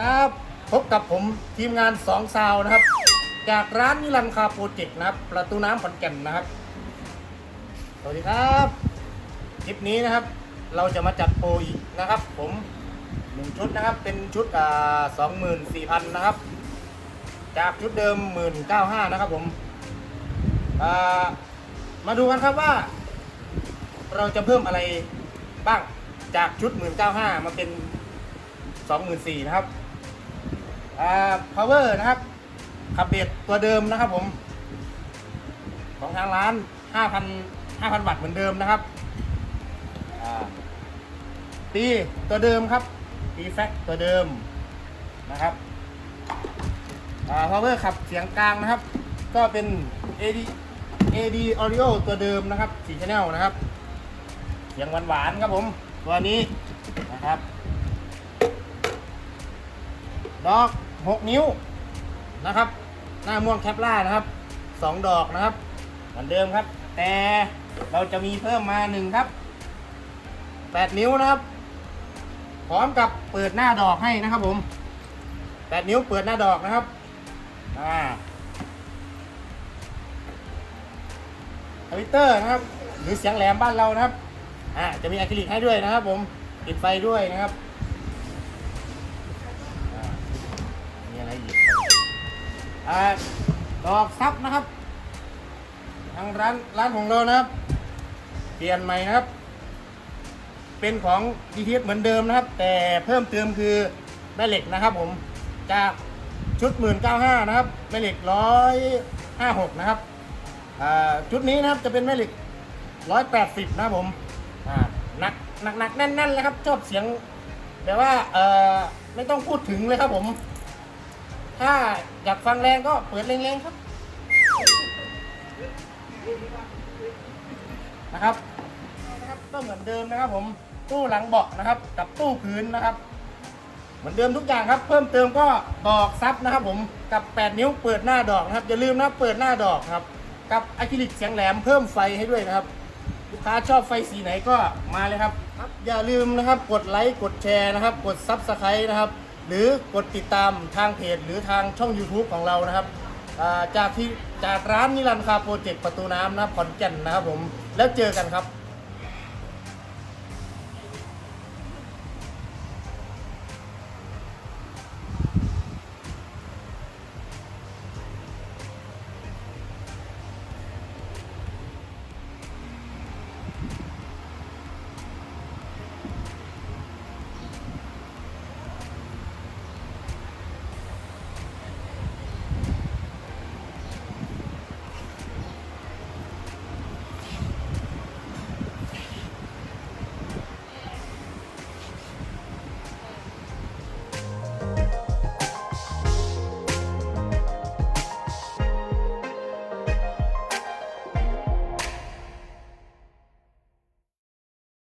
ครับพบกับผมทีมงานสองซาวนะครับ จากร้านนิรันดร์คาโปรเจกต์นะครับ ประตูน้ำขอนแก่นนะครับ สวัสดีครับคลิปนี้นะครับ เราจะมาจัดโปรอีกนะครับ ผมหนึ่งชุดนะครับ เป็นชุดอ่าสองหมื่นสี่พันนะครับ จากชุดเดิมหมื่นเก้าห้านะครับผมอ่ามาดูกันครับว่า เราจะเพิ่มอะไรบ้างจากชุดหมื่นเก้าห้ามาเป็นสองหมื่นสี่นะครับ อ่า power นะครับ ขับเบสตัวเดิมนะครับ ผม ของทางร้าน 5,000 5,000 วัตต์เหมือนเดิมนะครับตีตัวเดิมครับตีแฟกตัวเดิมนะครับอ่า power ขับเสียงกลางนะครับ ก็เป็น AD AD Audio ตัวเดิมนะครับ4 channel นะครับ เสียงหวานๆครับผม ตัวนี้นะครับดอก 6 นิ้วนะครับ หน้าม่วงแคปล่านะครับ 2 ดอกนะครับ เหมือนเดิมครับ แต่เราจะมีเพิ่มมาหนึ่งครับ 8 นิ้วนะครับ พร้อมกับเปิดหน้าดอกให้นะครับผม 8 นิ้วเปิดหน้าดอกนะครับอ่าทวิเตอร์นะครับ หรือเสียงแหลมบ้านเรานะครับอ่าจะมีอะคริลิกให้ด้วยนะครับผมติดไฟด้วยนะครับ ไรอีกอ่าดอกซับนะครับ ทางร้านร้านของเรานะครับ เปลี่ยนใหม่นะครับ เป็นของ DTS เหมือนเดิมนะครับ แต่เพิ่มเติมคือแม่เหล็กนะครับ ผมจากชุด1,995นะครับแม่เหล็ก 156 นะครับชุดนี้นะครับจะเป็นแม่เหล็ก 180 นะครับผมหนักหนักหนักแน่นๆเลยครับชอบเสียง แต่ว่าไม่ต้องพูดถึงเลยครับผม ถ้าอยากฟังแรงก็เปิดแรงๆครับ นะครับนะครับก็เหมือนเดิมนะครับ ผมตู้หลังเบาะนะครับ กับตู้พื้นนะครับ เหมือนเดิมทุกอย่างครับ เพิ่มเติมก็ดอกซับนะครับ ผมกับ 8 นิ้วเปิดหน้าดอกนะครับอย่าลืมนะเปิดหน้าดอกครับ กับอะคริลิกเสียงแหลมเพิ่มไฟให้ด้วยนะครับลูกค้าชอบไฟสีไหนก็มาเลยครับครับอย่าลืมนะครับ กดไลค์ กดแชร์นะครับ กดซับสไครต์นะครับ หรือกดติดตามทางเพจหรือทางช่อง YouTube ของเรานะครับจากที่จากร้านนิรันดร์คาโปรเจกต์ประตูน้ำนะขอนแก่นนะครับผมแล้วเจอกันครับ